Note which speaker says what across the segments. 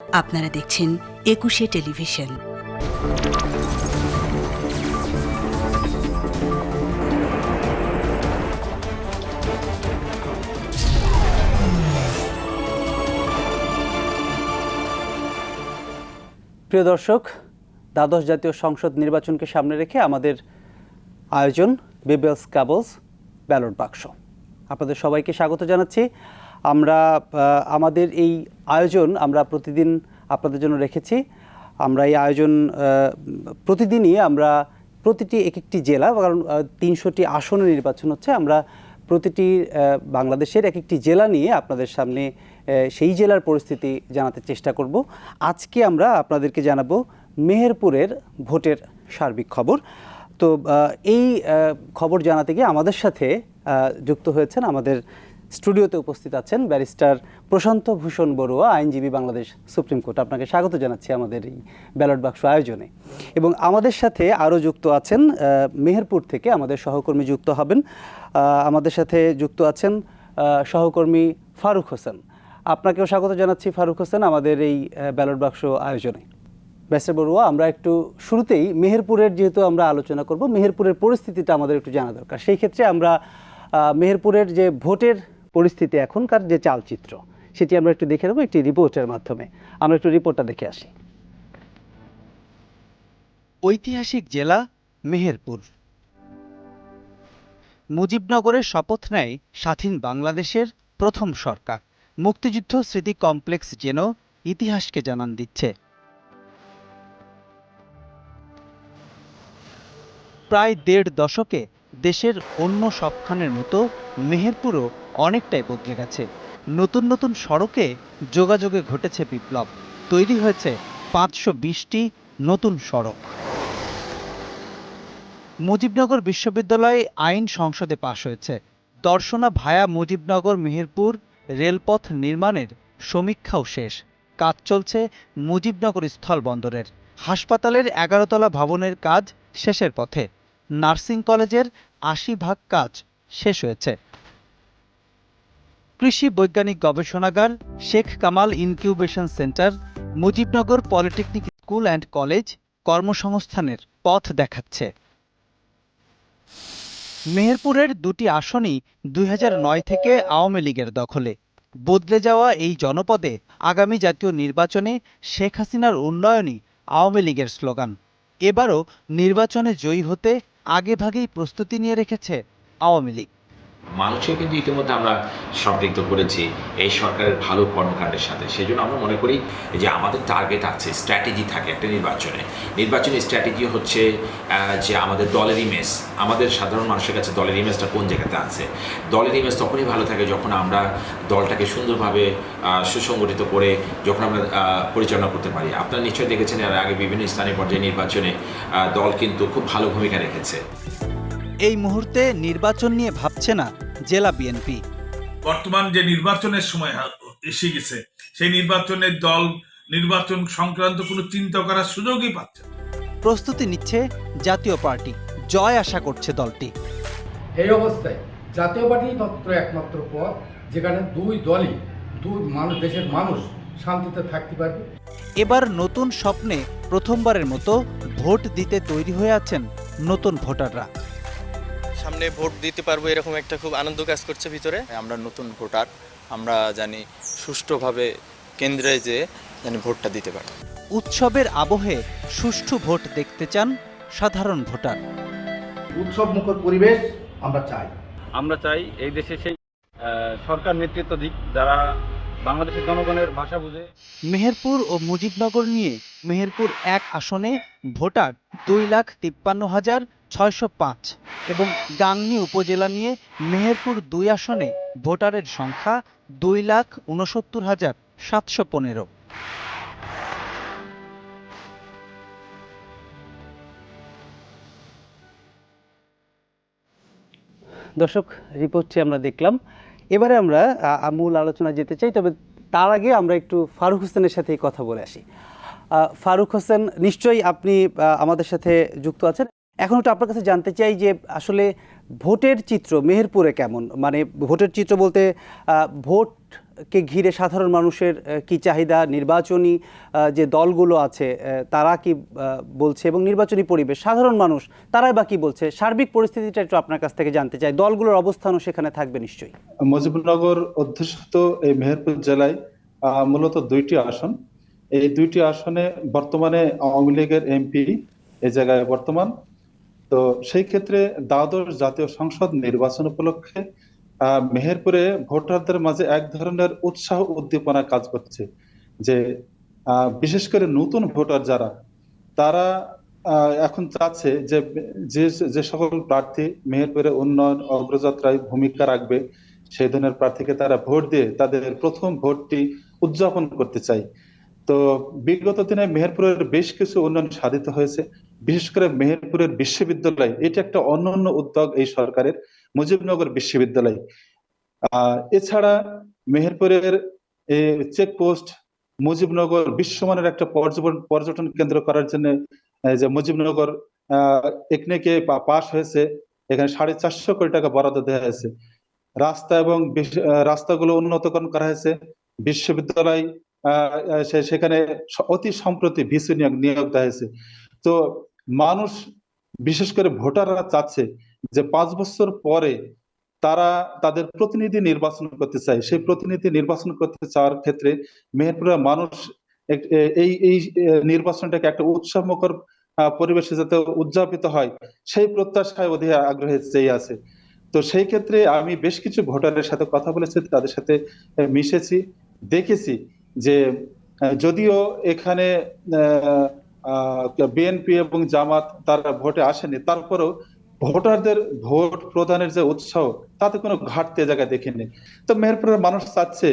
Speaker 1: আপনারা দেখছেন একুশে টেলিভিশন।
Speaker 2: প্রিয় দর্শক, দ্বাদশ জাতীয় সংসদ নির্বাচনকে সামনে রেখে আমাদের আয়োজন বেবেলস কাবলস ব্যালট বাক্স। আপনাদের সবাইকে স্বাগত জানাচ্ছি। আমরা আমাদের এই আয়োজন আমরা প্রতিদিন আপনাদের জন্য রেখেছি। আমরা এই আয়োজন প্রতিদিনই আমরা প্রতিটি এক একটি জেলা, কারণ তিনশোটি আসনে নির্বাচন হচ্ছে, আমরা প্রতিটি বাংলাদেশের এক একটি জেলা নিয়ে আপনাদের সামনে সেই জেলার পরিস্থিতি জানাতে চেষ্টা করব। আজকে আমরা আপনাদেরকে জানাব মেহেরপুরের ভোটের সার্বিক খবর। তো এই খবর জানাতে গিয়ে আমাদের সাথে যুক্ত হয়েছেন আমাদের স্টুডিওতে উপস্থিত আছেন ব্যারিস্টার প্রশান্ত ভূষণ বড়ুয়া, আইনজীবী বাংলাদেশ সুপ্রিম কোর্ট। আপনাকে স্বাগত জানাচ্ছি আমাদের এই ব্যালট বাক্স আয়োজনে। এবং আমাদের সাথে আরও যুক্ত আছেন মেহেরপুর থেকে আমাদের সহকর্মী যুক্ত হবেন। আমাদের সাথে যুক্ত আছেন সহকর্মী ফারুক হোসেন। আপনাকেও স্বাগত জানাচ্ছি ফারুক হোসেন আমাদের এই ব্যালট বাক্স আয়োজনে। ব্যাসের বড়ুয়া, আমরা একটু শুরুতেই মেহেরপুরের যেহেতু আমরা আলোচনা করব, মেহেরপুরের পরিস্থিতিটা আমাদের একটু জানা দরকার। সেই ক্ষেত্রে আমরা মেহেরপুরের যে ভোটের পরিস্থিতি এখনকার যে চালচিত্র, সেটি আমরা একটু দেখে নেব একটি রিপোর্টের মাধ্যমে। আমরা একটু রিপোর্টটা দেখে আসি।
Speaker 3: ঐতিহাসিক জেলা মেহেরপুর। মুজিবনগরের শপথ নেয় স্বাধীন বাংলাদেশের প্রথম সরকার। মুক্তিযুদ্ধ স্মৃতি কমপ্লেক্স যেন ইতিহাসকে জানান দিচ্ছে। প্রায় দেড় দশকে দেশের অন্য সবখানের মতো মেহেরপুরও অনেকটাই বদলে গেছে। নতুন নতুন সড়কে যোগাযোগে ঘটেছে বিপ্লব। তৈরি হয়েছে পাঁচশো বিশটি নতুন সড়ক। মুজিবনগর বিশ্ববিদ্যালয়ে আইন সংসদে পাশ হয়েছে। দর্শনা ভায়া মুজিবনগর মেহেরপুর রেলপথ নির্মাণের সমীক্ষাও শেষ। কাজ চলছে মুজিবনগর স্থল বন্দরের। হাসপাতালের এগারোতলা ভবনের কাজ শেষের পথে। নার্সিং কলেজের আশি ভাগ কাজ শেষ হয়েছে। কৃষি বৈজ্ঞানিক গবেষণাগার Sheikh Kamal incubation centre Mujibnagar polytechnic school and college কর্মসংস্থানের পথ দেখাচ্ছে। মেহেরপুরের দুটি আসনই দুই হাজার নয় থেকে আওয়ামী লীগের দখলে। বদলে যাওয়া এই জনপদে আগামী জাতীয় নির্বাচনে শেখ হাসিনার উন্নয়নই আওয়ামী লীগের স্লোগান। এবারও নির্বাচনে জয়ী হতে আগেভাগেই প্রস্তুতি নিয়ে রেখেছে আওয়ামী লীগ।
Speaker 4: মানুষকে কিন্তু ইতিমধ্যে আমরা সম্পৃক্ত করেছি, এই সরকারের ভালো কর্মকাণ্ডের সাথে। সেই জন্য আমরা মনে করি যে আমাদের টার্গেট আছে স্ট্র্যাটেজি থাকে একটা নির্বাচনে। নির্বাচনী স্ট্র্যাটেজি হচ্ছে যে আমাদের দলের ইমেজ আমাদের সাধারণ মানুষের কাছে দলের ইমেজটা কোন জায়গাতে আছে? দলের ইমেজ তখনই ভালো থাকে যখন আমরা দলটাকে সুন্দরভাবে সুসংগঠিত করে যখন আমরা পরিচালনা করতে পারি। আপনারা নিশ্চয়ই দেখেছেন এর আগে বিভিন্ন স্থানীয় পর্যায়ে নির্বাচনে দল কিন্তু খুব ভালো ভূমিকা রেখেছে।
Speaker 3: এই মুহূর্তে নির্বাচন নিয়ে ভাবছে না জেলা বিএনপি।
Speaker 5: বর্তমান যে নির্বাচনের সময় এসে গেছে সেই নির্বাচনের দল নির্বাচন সংক্রান্ত কোনো চিন্তা করার সুযোগই পাচ্ছে
Speaker 3: প্রস্তুতি নিচ্ছে জাতীয় পার্টি। জয় আশা করছে দলটি।
Speaker 6: এই অবস্থায় জাতীয় পার্টি মাত্র একমাত্র পথ যেখানে দুই দলই দুই মানুষ দেশের মানুষ শান্তিতে থাকতে পারবে।
Speaker 3: এবার নতুন স্বপ্নে প্রথমবারের মতো ভোট দিতে তৈরি হয়ে আছেন নতুন ভোটাররা।
Speaker 7: সামনে ভোট দিতে পারব এরকম একটা খুব আনন্দ কাজ করছে ভিতরে।
Speaker 8: আমরা নতুন ভোটার আমরা জানি সুষ্ঠুভাবে কেন্দ্রে যে জানি ভোটটা দিতে পারি
Speaker 3: উৎসবের আবহে সুষ্ঠু ভোট দেখতে চান সাধারণ ভোটার।
Speaker 6: উৎসব মুখর পরিবেশ আমরা চাই।
Speaker 9: আমরা চাই এই দেশে সেই আহ, সরকার নেতৃত্ব দিক যারা বাংলাদেশের জনগণের ভাষা বুঝে।
Speaker 3: মেহেরপুর ও মুজিবনগর নিয়ে মেহেরপুর এক আসনে ভোটার দুই লাখ তিপ্পান্ন হাজার ছয়শো পাঁচ এবং গাংনী উপজেলা নিয়ে মেহেরপুর দুই আসনে ভোটারের সংখ্যা দুই লাখ উনসত্তর হাজার সাতশো পনেরো।
Speaker 2: দর্শক রিপোর্টটি আমরা দেখলাম। এবারে আমরা মূল আলোচনা যেতে চাই, তবে তার আগে আমরা একটু ফারুক হোসেনের সাথে কথা বলে আসি। ফারুক হোসেন, নিশ্চয়ই আপনি আমাদের সাথে যুক্ত আছেন। এখন একটু আপনার কাছে জানতে চাই যে আসলে ভোটের চিত্র মেহেরপুরে কেমন? মানে ভোটের চিত্র বলতে ভোট ভোটকে ঘিরে সাধারণ মানুষের কি চাহিদা, নির্বাচনী যে দলগুলো আছে তারা কি বলছে এবং নির্বাচনী পরিবেশ, সাধারণ মানুষ, তারাই বা কি বলছে? সার্বিক পরিস্থিতিটা একটু আপনার কাছ থেকে জানতে চাই। দলগুলোর অবস্থানও সেখানে থাকবে নিশ্চয়ই।
Speaker 10: মুজিবনগর অধ্যুষিত এই মেহেরপুর জেলায় মূলত দুইটি আসন। এই দুইটি আসনে বর্তমানে আওয়ামী লীগের এমপি এই জায়গায় বর্তমান। তো সেই ক্ষেত্রে দ্বাদশ জাতীয় সংসদ নির্বাচন উপলক্ষে মেহেরপুরে ভোটারদের মাঝে এক ধরনের উৎসাহ উদ্দীপনা কাজ করছে যে বিশেষ করে নতুন ভোটার যারা, তারা এখন চাচ্ছে যে যে সকল প্রার্থী মেহেরপুরে উন্নয়ন, অগ্রযাত্রায় ভূমিকা রাখবে, সেই ধরনের প্রার্থীকে তারা ভোট দিয়ে তাদের প্রথম ভোটটি উদযাপন করতে চাই তো বিগত দিনে মেহেরপুরের বেশ কিছু উন্নয়ন সাধিত হয়েছে। বিশেষ করে মেহেরপুরের বিশ্ববিদ্যালয়, এটা একটা অনন্য উদ্যোগ এই সরকারের, মুজিবনগর বিশ্ববিদ্যালয়। এছাড়া মেহেরপুরের চেকপোস্ট মুজিবনগর বিশ্বমানের একটা পর্যটন পর্যটন কেন্দ্র করার জন্য যে মুজিবনগর একনেকে পাশ হয়েছে, এখানে সাড়ে চারশো কোটি টাকা বরাদ্দ দেওয়া হয়েছে। রাস্তা এবং রাস্তাগুলো উন্নতকরণ করা হয়েছে। বিশ্ববিদ্যালয় সেখানে অতি সম্প্রতি ভিসি নিয়োগ নিয়োগ দেওয়া হয়েছে। তো মানুষ বিশেষ করে ভোটাররা চাচ্ছে যে পাঁচ বছর পরে তারা তাদের প্রতিনিধি নির্বাচন করতে চায়। সেই প্রতিনিধি নির্বাচন করতে চাওয়ার ক্ষেত্রে মেহেরপুরের মানুষ এই এই নির্বাচনটাকে একটা উৎসবমুখর আহ, পরিবেশে যাতে উদযাপিত হয় সেই প্রত্যাশায় অধীর আগ্রহে চেয়ে আছে। তো সেই ক্ষেত্রে আমি বেশ কিছু ভোটারের সাথে কথা বলেছি তাদের সাথে মিশেছি দেখেছি যে যদিও এখানে বিএনপি এবং জামাত তারা ভোটে আসেনি। তারপরেও ভোটারদের ভোট প্রদানের যে উৎসাহ, তাতে কোনো ঘাটতি জায়গা দেখিনি। তো মেহেরপুরের মানুষ চাচ্ছে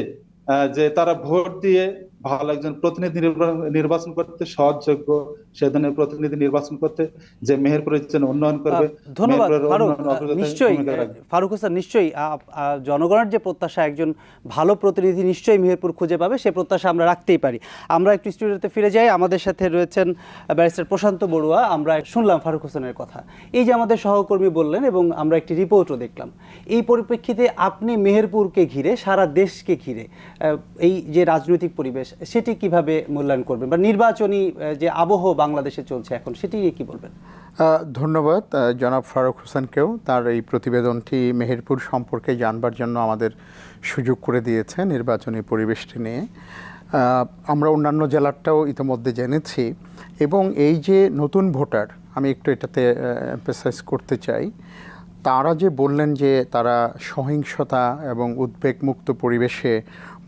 Speaker 10: যে তারা ভোট দিয়ে ভালো একজন প্রতিনিধি নির্বাচন করতে সহজযোগ্য সে ধরনের প্রতিনিধি নির্বাচন করতে যে মেহেরপুরের জন্য উন্নয়ন করবে
Speaker 2: ধন্যবাদ। নিশ্চয়ই। ফারুক হাসান নিশ্চয়ই জনগণের যে প্রত্যাশা একজন ভালো প্রতিনিধি নিশ্চয়ই মেহেরপুর খুঁজে পাবে সে প্রত্যাশা আমরা রাখতেই পারি। আমরা একটু স্টুডিওতে ফিরে যাই আমাদের সাথে রয়েছেন ব্যারিস্টার প্রশান্ত বড়ুয়া আমরা শুনলাম ফারুক হোসেনের কথা। এই যে আমাদের সহকর্মী বললেন এবং আমরা একটি রিপোর্টও দেখলাম এই পরিপ্রেক্ষিতে আপনি মেহেরপুরকে ঘিরে সারা দেশকে ঘিরে এই যে রাজনৈতিক পরিবেশ সেটি কীভাবে মূল্যায়ন করবেন? বা নির্বাচনী যে আবহ বাংলাদেশে চলছে এখন, সেটি নিয়ে কি বলবেন?
Speaker 11: ধন্যবাদ জনাব ফারুক হোসেনকেও। তার এই প্রতিবেদনটি মেহেরপুর সম্পর্কে জানবার জন্য আমাদের সুযোগ করে দিয়েছে নির্বাচনী পরিবেশটি নিয়ে। আমরা অন্যান্য জেলারটাও ইতিমধ্যে জেনেছি। এবং এই যে নতুন ভোটার, আমি একটু এটাতে এম্পেসাইজ করতে চাই, তারা যে বললেন যে তারা সহিংসতা এবং উদ্বেগমুক্ত পরিবেশে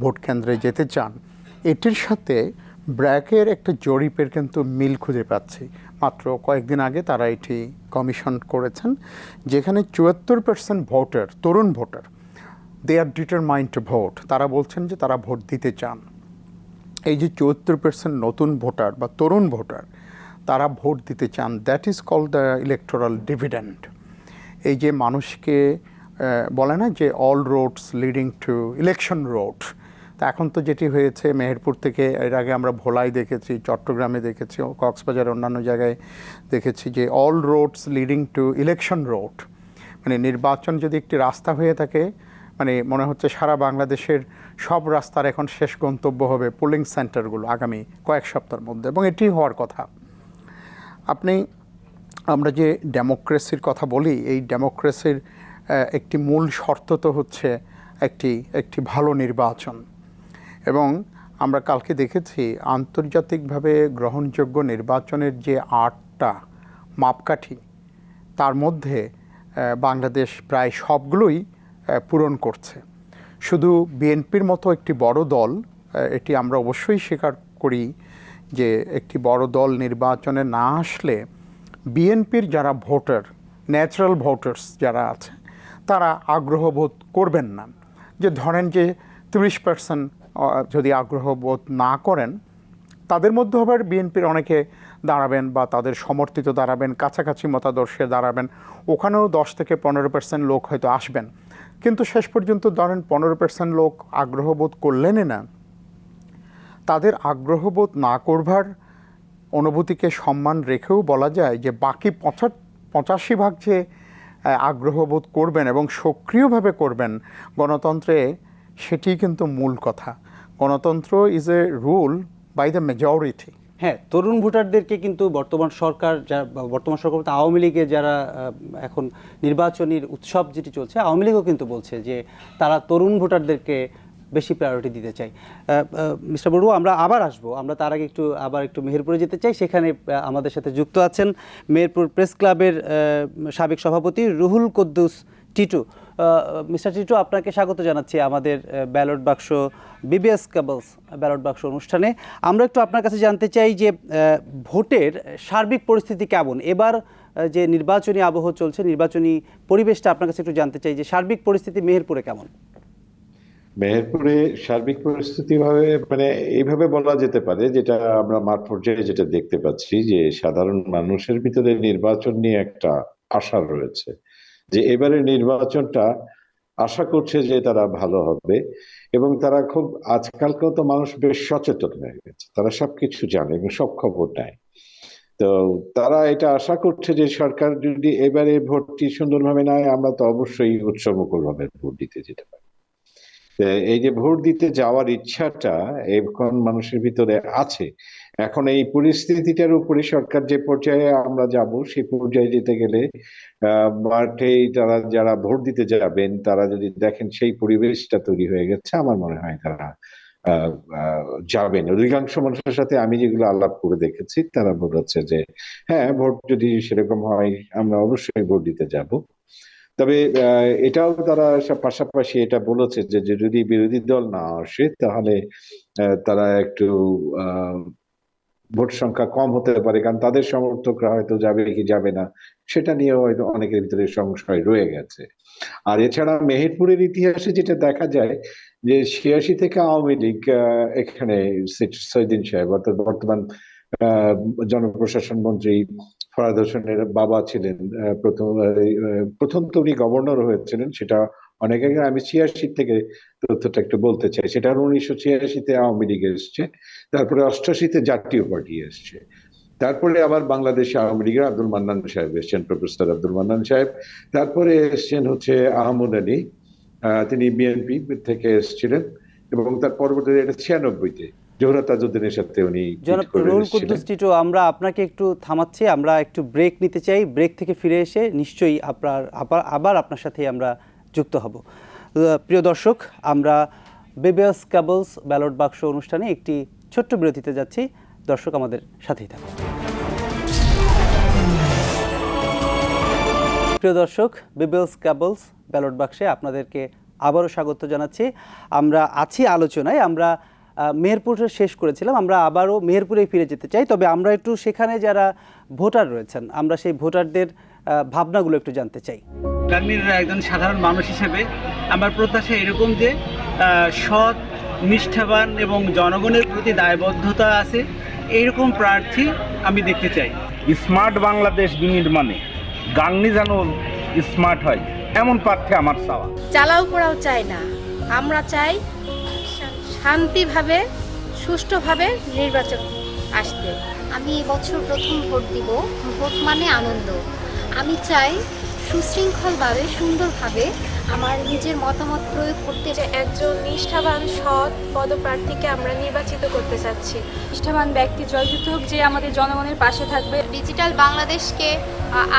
Speaker 11: ভোট কেন্দ্রে যেতে চান এটির সাথে ব্র্যাকের একটা জরিপের কিন্তু মিল খুঁজে পাচ্ছি। মাত্র কয়েকদিন আগে তারা এটি কমিশন করেছেন, যেখানে চুয়াত্তর percent voter, Tarun voter they are determined to vote তারা বলছেন যে তারা ভোট দিতে চান। এই যে চুয়াত্তর পার্সেন্ট নতুন ভোটার বা তরুণ ভোটার, তারা ভোট দিতে চান। That is call the electoral dividend এই যে মানুষকে বলে না যে all roads leading to election road তা এখন তো যেটি হয়েছে, মেহেরপুর থেকে এর আগে আমরা ভোলাই দেখেছি, চট্টগ্রামে দেখেছি কক্সবাজার অন্যান্য জায়গায় দেখেছি যে all roads leading to election road মানে নির্বাচন যদি একটি রাস্তা হয়ে থাকে মানে মনে হচ্ছে সারা বাংলাদেশের সব রাস্তার এখন শেষ গন্তব্য হবে পোলিং সেন্টারগুলো আগামী কয়েক সপ্তাহের মধ্যে এবং এটি হওয়ার কথা। আপনি, আমরা যে ডেমোক্রেসির কথা বলি, এই ডেমোক্রেসির একটি মূল শর্ত তো হচ্ছে একটি একটি ভালো নির্বাচন। এবং আমরা কালকে দেখেছি আন্তর্জাতিকভাবে গ্রহণযোগ্য নির্বাচনের যে আটটা মাপকাঠি, তার মধ্যে বাংলাদেশ প্রায় সবগুলোই পূরণ করছে। শুধু বিএনপির মতো একটি বড় দল এটি আমরা অবশ্যই স্বীকার করি যে একটি বড় দল নির্বাচনে না আসলে বিএনপির যারা ভোটার ন্যাচারাল ভোটার্স যারা আছে, তারা আগ্রহ বোধ করবেন না। যে ধরেন যে তিরিশ পার্সেন্ট যদি আগ্রহ বোধ না করেন, তাদের মধ্যে আবার বিএনপির অনেকে দাঁড়াবেন বা তাদের সমর্থিত দাঁড়াবেন, কাছাকাছি মতাদর্শে দাঁড়াবেন। ওখানেও দশ থেকে পনেরো পার্সেন্ট লোক হয়তো আসবেন। কিন্তু শেষ পর্যন্ত ধরেন পনেরো পার্সেন্ট লোক আগ্রহ বোধ করলেনই না। তাদের আগ্রহবোধ না করবার অনুভূতিকে সম্মান রেখেও বলা যায় যে বাকি পঁচা পঁচাশি ভাগ যে আগ্রহবোধ করবেন এবং সক্রিয়ভাবে করবেন গণতন্ত্রে সেটি কিন্তু মূল কথা। গণতন্ত্র is a rule by the majority
Speaker 2: হ্যাঁ তরুণ ভোটারদেরকে কিন্তু বর্তমান সরকার যা বর্তমান সরকার আওয়ামী লীগে যারা এখন নির্বাচনীর উৎসব যেটি চলছে, আওয়ামী লীগও কিন্তু বলছে যে তারা তরুণ ভোটারদেরকে বেশি প্রায়োরিটি দিতে চাই মিস্টার বড়ুয়া, আমরা আবার আসব। আমরা তার আগে একটু, আবার একটু মেহেরপুরে যেতে চাই। সেখানে আমাদের সাথে যুক্ত আছেন মেহেরপুর প্রেস ক্লাবের সাবেক সভাপতি রুহুল কুদ্দুস টিটু মিস্টার টিটু, আপনাকে স্বাগত জানাচ্ছি আমাদের ব্যালট বাক্স বিবিএস কেবলস ব্যালট বাক্স অনুষ্ঠানে। আমরা একটু আপনার কাছে জানতে চাই যে ভোটের সার্বিক পরিস্থিতি কেমন? এবার যে নির্বাচনী আবহ চলছে, নির্বাচনী পরিবেশটা আপনার কাছে একটু জানতে চাই যে, সার্বিক পরিস্থিতি মেহেরপুরে কেমন?
Speaker 12: মেহেরপুরে সার্বিক পরিস্থিতি ভাবে মানে এইভাবে বলা যেতে পারে, যেটা আমরা মাঠ পর্যায়ে যেটা দেখতে পাচ্ছি, যে সাধারণ মানুষের ভিতরে নির্বাচন নিয়ে একটা আশা রয়েছে। যে এবারে নির্বাচনটা আশা করছে যে তারা ভালো হবে এবং তারা খুব আজকালকেও তো মানুষ বেশ সচেতন হয়ে গেছে। তারা সবকিছু জানে এবং সব খবর নেয় তো তারা এটা আশা করছে যে সরকার যদি এবারে ভোটটি সুন্দরভাবে নেয়, আমরা তো অবশ্যই উৎসবমুখর ভাবে ভোট দিতে যেতে পারি। এই যে ভোট দিতে যাওয়ার ইচ্ছাটা এখন মানুষের ভিতরে আছে। এখন এই পরিস্থিতিটার উপরে সরকার যে পর্যায়ে আমরা যাব সেই পর্যায়ে যেতে গেলে মাঠেই তারা যারা ভোট দিতে যাবেন তারা যদি দেখেন সেই পরিবেশটা তৈরি হয়ে গেছে আমার মনে হয় তারা যাবেন। অধিকাংশ মানুষের সাথে আমি যেগুলো আলাপ করে দেখেছি তারা বলেছে যে হ্যাঁ ভোট যদি সেরকম হয় আমরা অবশ্যই ভোট দিতে যাব। তবে এটাও তারা পাশাপাশি এটা বলেছে যে যদি বিরোধী দল না আসে তাহলে তারা একটু আহ, ভোট সংখ্যা কম হতে পারে, কারণ তাদের সমর্থকরা হয়তো যাবে কি যাবে না, সেটা নিয়ে হয়তো অনেকের ভিতরে সংশয় রয়ে গেছে। আর এছাড়া মেহেরপুরের ইতিহাসে যেটা দেখা যায় যে ছিয়াশি থেকে আওয়ামী লীগ এখানে সৈদিন সাহেব, অর্থাৎ বর্তমান জনপ্রশাসন মন্ত্রী ফরাদ হোসেনের বাবা ছিলেন প্রথম প্রথম তো উনি গভর্নর হয়েছিলেন, সেটা অনেক আগে আমি ছিয়াশি থেকে তথ্যটা একটু বলতে চাই। সেটা উনিশশো ছিয়াশিতে আওয়ামী লীগ এসছে তারপরে অষ্টাশিতে জাতীয় পার্টি এসছে। তারপরে আবার বাংলাদেশে আওয়ামী লীগের আব্দুল মান্নান সাহেব এসছেন প্রফেসর আব্দুল মান্নান সাহেব। তারপরে এসছেন হচ্ছে আহমদ আলী তিনি বিএনপি থেকে এসেছিলেন এবং তার পরবর্তীতে এটা ছিয়ানব্বইতে জোহরা তাজউদ্দিনের সাথে উনি
Speaker 2: টিটু আমরা আপনাকে একটু থামাচ্ছি আমরা একটু ব্রেক নিতে চাই। ব্রেক থেকে ফিরে এসে নিশ্চয়ই আপনার আবার আপনার সাথে আমরা যুক্ত হব। প্রিয় দর্শক, আমরা বেবিয়াস কাবলস ব্যালট বাক্স অনুষ্ঠানে একটি ছোট্ট বিরতিতে যাচ্ছি। দর্শক আমাদের সাথেই থাকুন। প্রিয় দর্শক বিবেলস কাবলস ব্যালট বাক্সে আপনাদেরকে আবারও স্বাগত জানাচ্ছি। আমরা আছি আলোচনায়, আমরা মেহেরপুরে শেষ করেছিলাম, আমরা আবারও মেহেরপুরে ফিরে যেতে চাই। তবে আমরা একটু সেখানে যারা ভোটার রয়েছেন, আমরা সেই ভোটারদের ভাবনাগুলো একটু জানতে চাই।
Speaker 13: গাঙ্গির একজন সাধারণ মানুষ হিসেবে আমার প্রত্যাশা এরকম যে সৎ নিষ্ঠাবান এবং জনগণের প্রতি দায়বদ্ধতা আছে এইরকম প্রার্থী আমি দেখতে চাই।
Speaker 9: স্মার্ট বাংলাদেশ বিনির্মাণে গাংনি যেন স্মার্ট হয় এমন প্রার্থী আমার চাওয়া।
Speaker 14: চালাও পোড়াও চাই না। আমরা চাই শান্তিভাবে সুষ্ঠুভাবে নির্বাচন আসতে।
Speaker 15: আমি এবছর প্রথম ভোট দিব ভোট মানে আনন্দ। আমি চাই সুশৃঙ্খলভাবে সুন্দরভাবে আমার নিজের মতামত প্রয়োগ করতে
Speaker 14: যে একজন নিষ্ঠাবান সৎ পদপ্রার্থীকে আমরা নির্বাচিত করতে চাচ্ছি। নিষ্ঠাবান ব্যক্তি জয়যুক্ত হোক যে আমাদের জনগণের পাশে থাকবে।
Speaker 15: ডিজিটাল বাংলাদেশকে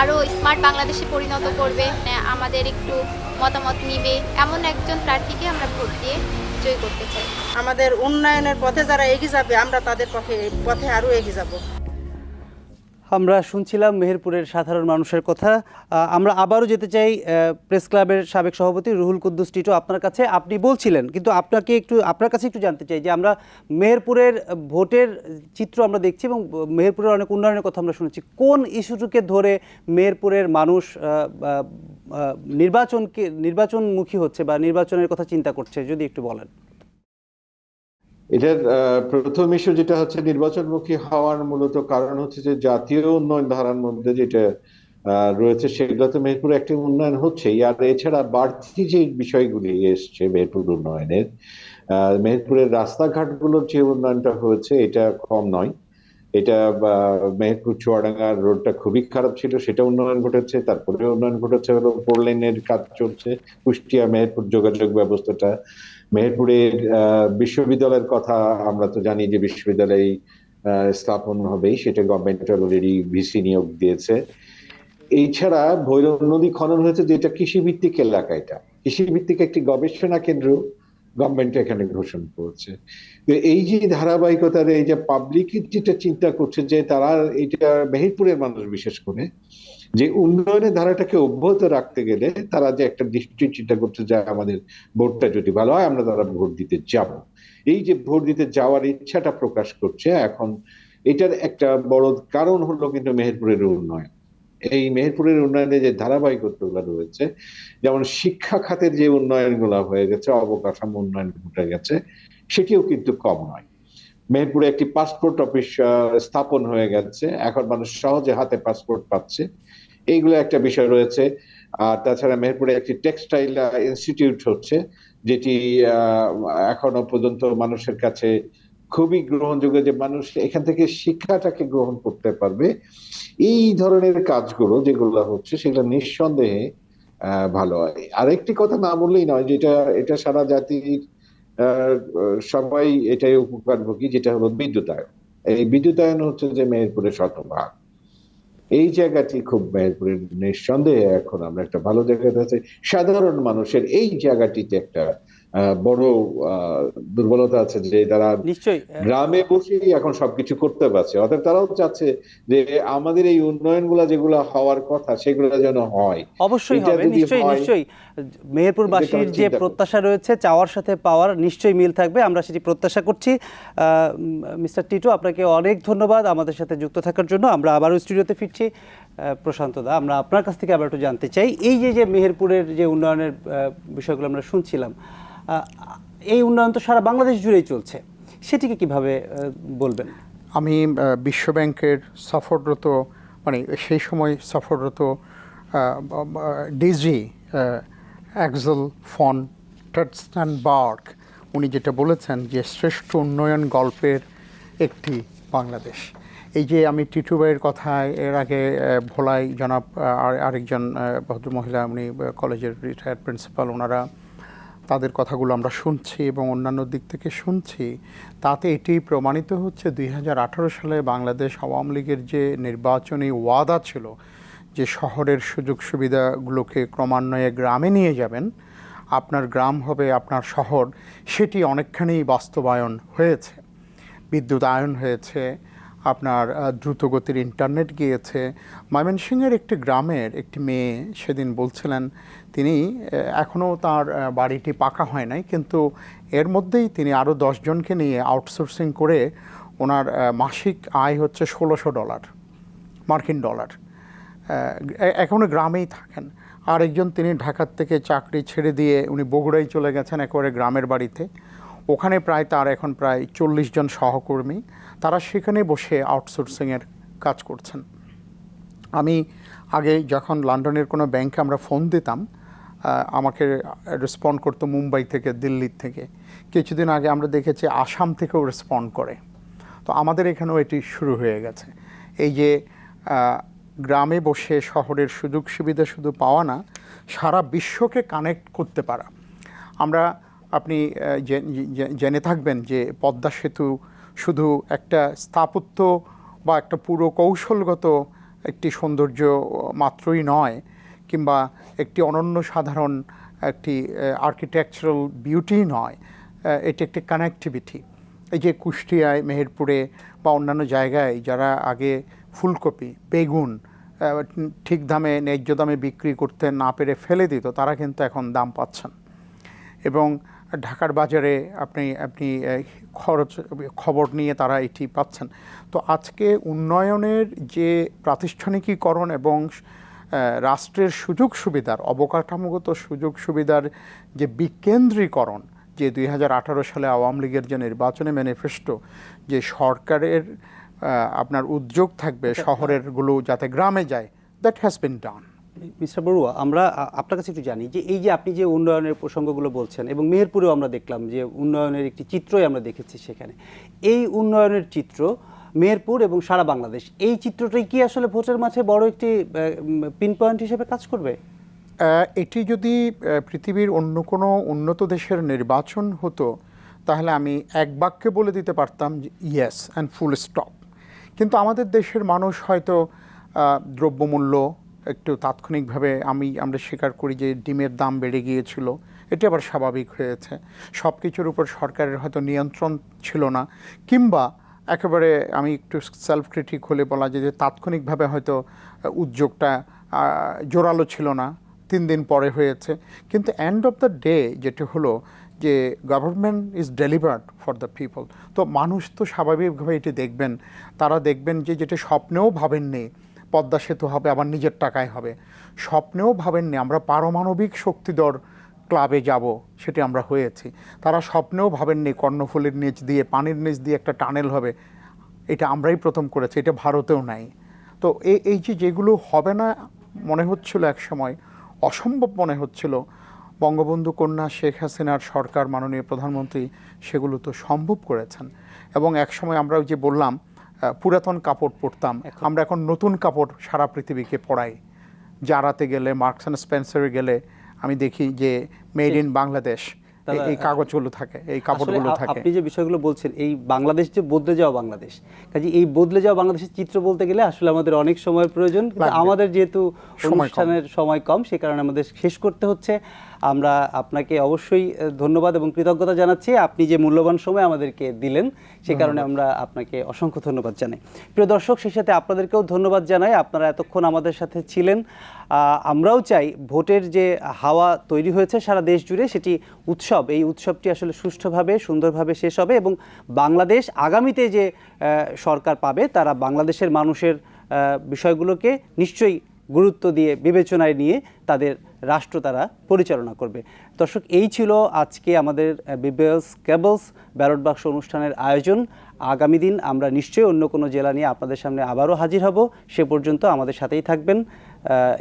Speaker 15: আরও স্মার্ট বাংলাদেশে পরিণত করবে আমাদের একটু মতামত নিবে এমন একজন প্রার্থীকে আমরা ভোট দিয়ে জয় করতে চাই।
Speaker 14: আমাদের উন্নয়নের পথে যারা এগিয়ে যাবে আমরা তাদের পথে পথে আরও এগিয়ে যাব।
Speaker 2: আমরা শুনছিলাম মেহেরপুরের সাধারণ মানুষের কথা। আমরা আবারও যেতে চাই প্রেস ক্লাবের সাবেক সভাপতি রুহুল কুদ্দুস টিটো আপনার কাছে। আপনি বলছিলেন, কিন্তু আপনাকে একটু, আপনার কাছে একটু জানতে চাই যে আমরা মেহেরপুরের ভোটের চিত্র আমরা দেখছি এবং মেহেরপুরের অনেক উন্নয়নের কথা আমরা শুনেছি। কোন ইস্যুটিকে ধরে মেহেরপুরের মানুষ নির্বাচনকে, নির্বাচনমুখী হচ্ছে বা নির্বাচনের কথা চিন্তা করছে, যদি একটু বলেন।
Speaker 12: এটার প্রথম ইস্যু যেটা হচ্ছে নির্বাচনমুখী হওয়ার মূলত কারণ হচ্ছে যে জাতীয় উন্নয়ন ধারার মধ্যে যেটা রয়েছে সেগুলো তো মেহেরপুর একটি উন্নয়ন হচ্ছে আর এছাড়া বাড়তি যে বিষয়গুলি এসছে মেহেরপুর উন্নয়নের মেহেরপুরের রাস্তাঘাটগুলোর যে উন্নয়নটা হয়েছে এটা কম নয়। এটা মেহেরপুর চুয়াডাঙ্গার রোডটা খুবই খারাপ ছিল, সেটা উন্নয়ন ঘটেছে, তারপরে উন্নয়ন ঘটেছে, হলো ফোর লাইনের কাজ চলছে, কুষ্টিয়া, মেহেরপুর যোগাযোগ ব্যবস্থাটা। মেহেরপুরের বিশ্ববিদ্যালয়ের কথা আমরা তো জানি যে বিশ্ববিদ্যালয় স্থাপন হবেই, সেটা গভর্নমেন্ট অলরেডি ভিসি নিয়োগ দিয়েছে। এছাড়া ভৈরব নদী খনন হয়েছে, যেটা কৃষিভিত্তিক এলাকা এটা। কৃষিভিত্তিক একটি গবেষণা কেন্দ্র গভর্নমেন্ট এখানে ঘোষণা করেছে। এই যে ধারাবাহিকতার এই যে পাবলিক যেটা চিন্তা করছে যে তারা এটা মেহেরপুরের মানুষ বিশেষ করে, যে উন্নয়নের ধারাটাকে অব্যাহত রাখতে গেলে তারা যে একটা নিশ্চয়ই চিন্তা করছে যে আমাদের ভোটটা যদি ভালো হয়, আমরা তারা ভোট দিতে যাব। এই যে ভোট দিতে যাওয়ার ইচ্ছাটা প্রকাশ করছে, এখন এটার একটা বড় কারণ হলো কিন্তু মেহেরপুরের উন্নয়ন। এই মেহেরপুরের উন্নয়নে যে ধারাবাহিকতাগুলো রয়েছে, যেমন শিক্ষা খাতের যে উন্নয়নগুলো হয়ে গেছে, অবকাঠামো উন্নয়ন ঘটে গেছে, সেটিও কিন্তু কম নয়। মেহেরপুরে একটি পাসপোর্ট অফিস স্থাপন হয়ে গেছে, এখন মানুষ সহজে হাতে পাসপোর্ট পাচ্ছে। এইগুলো একটা বিষয় রয়েছে। আর তাছাড়া মেহেরপুরে একটি টেক্সটাইল ইনস্টিটিউট হচ্ছে, যেটি এখনও পর্যন্ত মানুষের কাছে খুবই গ্রহণযোগ্য যে মানুষ এখান থেকে শিক্ষাটাকে গ্রহণ করতে পারবে। এই ধরনের কাজগুলো যেগুলো হচ্ছে, সেগুলো নিঃসন্দেহে ভালো হয়। আরেকটি কথা না বললেই নয় যেটা এটা সারা জাতির সবাই এটাই উপকারভোগী, যেটা হলো বিদ্যুতায়ন। এই বিদ্যুতায়ন হচ্ছে যে মেহেরপুরের শতভাগ এই জায়গাটি খুব মেহেরপুরের নিঃসন্দেহে এখন আমরা একটা ভালো জায়গাতে আছি। সাধারণ মানুষের এই জায়গাটিতে একটা বড় দুর্বলতা আছে যে তারা গ্রামে বসেই এখন সবকিছু করতে পারছে। অর্থাৎ তারাও চাচ্ছে যে আমাদের এই উন্নয়নগুলা যেগুলো হওয়ার কথা সেগুলো যেন হয়।
Speaker 2: অবশ্যই হবে নিশ্চয়ই নিশ্চয়ই। মেহেরপুরবাসীর যে প্রত্যাশা রয়েছে চাওয়ার সাথে পাওয়ার নিশ্চয়ই মিল থাকবে। আমরা সেটি প্রত্যাশা করছি। মিস্টার টিটু আপনাকে অনেক ধন্যবাদ আমাদের সাথে যুক্ত থাকার জন্য। আমরা আবারও স্টুডিওতে ফিরছি। প্রশান্ত দা আমরা আপনার কাছ থেকে আবার একটু জানতে চাই। এই যে যে মেহেরপুরের যে উন্নয়নের বিষয়গুলো আমরা শুনছিলাম এই উন্নয়ন তো সারা বাংলাদেশ জুড়েই চলছে। সেটিকে কীভাবে বলবেন?
Speaker 11: আমি বিশ্বব্যাংকের সফররত মানে সেই সময় সফররত ডিজি অ্যাক্সেল ফন বার্গ উনি যেটা বলেছেন যে, শ্রেষ্ঠ উন্নয়ন গল্পের একটি বাংলাদেশ। এই যে আমি টিটু ভাইয়ের কথা এর আগে ভোলাই জনাব আর- আরেকজন ভদ্রমহিলা, উনি কলেজের রিটায়ার্ড প্রিন্সিপাল ওনারা তাদের কথাগুলো আমরা শুনছি এবং অন্যান্য দিক থেকে শুনছি, তাতে এটি প্রমাণিত হচ্ছে দুই হাজার আঠেরো সালে বাংলাদেশ আওয়ামী লীগের যে নির্বাচনী ওয়াদা ছিল যে শহরের সুযোগ সুবিধাগুলোকে ক্রমান্বয়ে গ্রামে নিয়ে যাবেন, আপনার গ্রাম হবে আপনার শহর, সেটি অনেকখানি বাস্তবায়ন হয়েছে। বিদ্যুতায়ন হয়েছে আপনার দ্রুতগতির ইন্টারনেট গিয়েছে। ময়মনসিংহের একটি গ্রামের একটি মেয়ে সেদিন বলছিলেন, তিনি এখনও তার বাড়িটি পাকা হয় নাই, কিন্তু এর মধ্যেই তিনি আরও দশজনকে নিয়ে আউটসোর্সিং করে ওনার মাসিক আয় হচ্ছে ষোলোশো ডলার, মার্কিন ডলার। এখনও গ্রামেই থাকেন। আরেকজন তিনি ঢাকার থেকে চাকরি ছেড়ে দিয়ে উনি বগুড়ায় চলে গেছেন একেবারে গ্রামের বাড়িতে। ওখানে প্রায় তার এখন প্রায় চল্লিশ জন সহকর্মী। তারা সেখানে বসে আউটসোর্সিংয়ের কাজ করছেন। আমি আগে যখন লন্ডনের কোনো ব্যাংকে আমরা ফোন দিতাম আমাকে রেসপন্ড করতো মুম্বাই থেকে, দিল্লির থেকে। কিছুদিন আগে আমরা দেখেছি আসাম থেকেও রেসপন্ড করে। তো আমাদের এখানেও এটি শুরু হয়ে গেছে। এই যে গ্রামে বসে শহরের সুযোগ সুবিধা শুধু পাওয়া না, সারা বিশ্বকে কানেক্ট করতে পারা। আমরা আপনি জেনে থাকবেন যে পদ্মা সেতু শুধু একটা স্থাপত্য বা একটা পুরো কৌশলগত একটি সৌন্দর্য মাত্রই নয়, কিংবা একটি অনন্য সাধারণ একটি আর্কিটেকচারাল বিউটি নয় এটি একটি কানেক্টিভিটি এই যে কুষ্টিয়ায়, মেহেরপুরে বা অন্যান্য জায়গায় যারা আগে ফুলকপি, বেগুন ঠিক দামে, ন্যায্য দামে বিক্রি করতে না পেরে ফেলে দিত, তারা কিন্তু এখন দাম পাচ্ছেন। এবং ঢাকার বাজারে আপনি আপনি খরচ খবর নিয়ে তারা এটি পাচ্ছেন। তো আজকে উন্নয়নের যে প্রাতিষ্ঠানিকীকরণ এবং রাষ্ট্রের সুযোগ সুবিধার অবকাঠামোগত সুযোগ সুবিধার যে বিকেন্দ্রীকরণ যে দুই হাজার আঠেরো সালে আওয়ামী লীগের যে নির্বাচনী ম্যানিফেস্টো যে সরকারের আপনার উদ্যোগ থাকবে শহরেরগুলো যাতে গ্রামে যায় that has been done
Speaker 2: mister Barua, আমরা আপনার কাছে একটু জানি যে এই যে আপনি যে উন্নয়নের প্রসঙ্গগুলো বলছেন এবং মেহেরপুরেও আমরা দেখলাম যে উন্নয়নের একটি চিত্রই আমরা দেখেছি সেখানে। এই উন্নয়নের চিত্র মেহেরপুর এবং সারা বাংলাদেশ, এই চিত্রটাই কি আসলে ভোটের মাঠে বড় একটি পিন পয়েন্ট হিসেবে কাজ করবে?
Speaker 11: এটি যদি পৃথিবীর অন্য কোনো উন্নত দেশের নির্বাচন হতো, তাহলে আমি এক বাক্যে বলে দিতে পারতাম ইয়েস অ্যান্ড ফুল স্টপ কিন্তু আমাদের দেশের মানুষ হয়তো দ্রব্যমূল্য একটু তাৎক্ষণিকভাবে আমি, আমরা স্বীকার করি যে ডিমের দাম বেড়ে গিয়েছিল। এটি আবার স্বাভাবিক হয়েছে। সব কিছুর উপর সরকারের হয়তো নিয়ন্ত্রণ ছিল না, কিংবা একেবারে আমি একটু সেলফ ক্রিটিক হলে বলা যায় যে তাৎক্ষণিকভাবে হয়তো উদ্যোগটা জোরালো ছিল না, তিন দিন পরে হয়েছে। কিন্তু এন্ড অফ দ্য ডে যেটি হলো যে government is delivered for the people তো মানুষ তো স্বাভাবিকভাবে এটি দেখবেন। তারা দেখবেন যে যেটা স্বপ্নেও ভাবেননি পদ্মা সেতু হবে, আবার নিজের টাকায় হবে। স্বপ্নেও ভাবেননি, আমরা পারমাণবিক শক্তিধর ক্লাবে যাব, সেটি আমরা হয়েছি। তারা স্বপ্নেও ভাবেননি, কর্ণফুলির নিচ দিয়ে, পানির নিচ দিয়ে একটা টানেল হবে। এটা আমরাই প্রথম করেছি, এটা ভারতেও নাই। তো এই এই যে যেগুলো হবে না মনে হচ্ছিল এক সময়, অসম্ভব মনে হচ্ছিল। বঙ্গবন্ধু কন্যা শেখ হাসিনার সরকার মাননীয় প্রধানমন্ত্রী সেগুলো তো সম্ভব করেছেন। এবং এক সময় আমরা ওই যে বললাম পুরাতন কাপড় পরতাম। আমরা এখন নতুন কাপড় সারা পৃথিবীকে পরাই। জারাতে গেলে মার্কস অ্যান্ড স্পেন্সারে গেলে আমি দেখি যে মেড ইন বাংলাদেশ এই- কাগজগুলো থাকে এই কাপড়গুলো থাকে।
Speaker 2: আপনি যে বিষয়গুলো বলছেন এই বাংলাদেশ যে বদলে যাওয়া বাংলাদেশ কাজে এই বদলে যাওয়া বাংলাদেশের চিত্র বলতে গেলে আসলে আমাদের অনেক সময়ের প্রয়োজন আমাদের যেহেতু অনুষ্ঠানের সময় কম সে কারণে আমাদের শেষ করতে হচ্ছে আমরা আপনাকে অবশ্যই ধন্যবাদ এবং কৃতজ্ঞতা জানাচ্ছি। আপনি যে মূল্যবান সময় আমাদেরকে দিলেন সে কারণে আমরা আপনাকে অসংখ্য ধন্যবাদ জানাই। প্রিয় দর্শক সেই সাথে আপনাদেরকেও ধন্যবাদ জানাই। আপনারা এতক্ষণ আমাদের সাথে ছিলেন। আমরাও চাই ভোটের যে হাওয়া তৈরি হয়েছে সারা দেশ জুড়ে সেটি উৎসব এই উৎসবটি আসলে সুষ্ঠুভাবে সুন্দরভাবে শেষ হবে এবং বাংলাদেশ আগামীতে যে সরকার পাবে তারা বাংলাদেশের মানুষের বিষয়গুলোকে নিশ্চয়ই গুরুত্ব দিয়ে বিবেচনায় নিয়ে তাদের রাষ্ট্র তারা পরিচালনা করবে। দর্শক, এই ছিল আজকে আমাদের বিবেস কেবলস ব্যালট বাক্স অনুষ্ঠানের আয়োজন। আগামী দিন আমরা নিশ্চয়ই অন্য কোনো জেলা নিয়ে আপনাদের সামনে আবারও হাজির হব। সে পর্যন্ত আমাদের সাথেই থাকবেন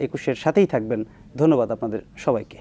Speaker 2: একুশের সাথেই থাকবেন। ধন্যবাদ আপনাদের সবাইকে।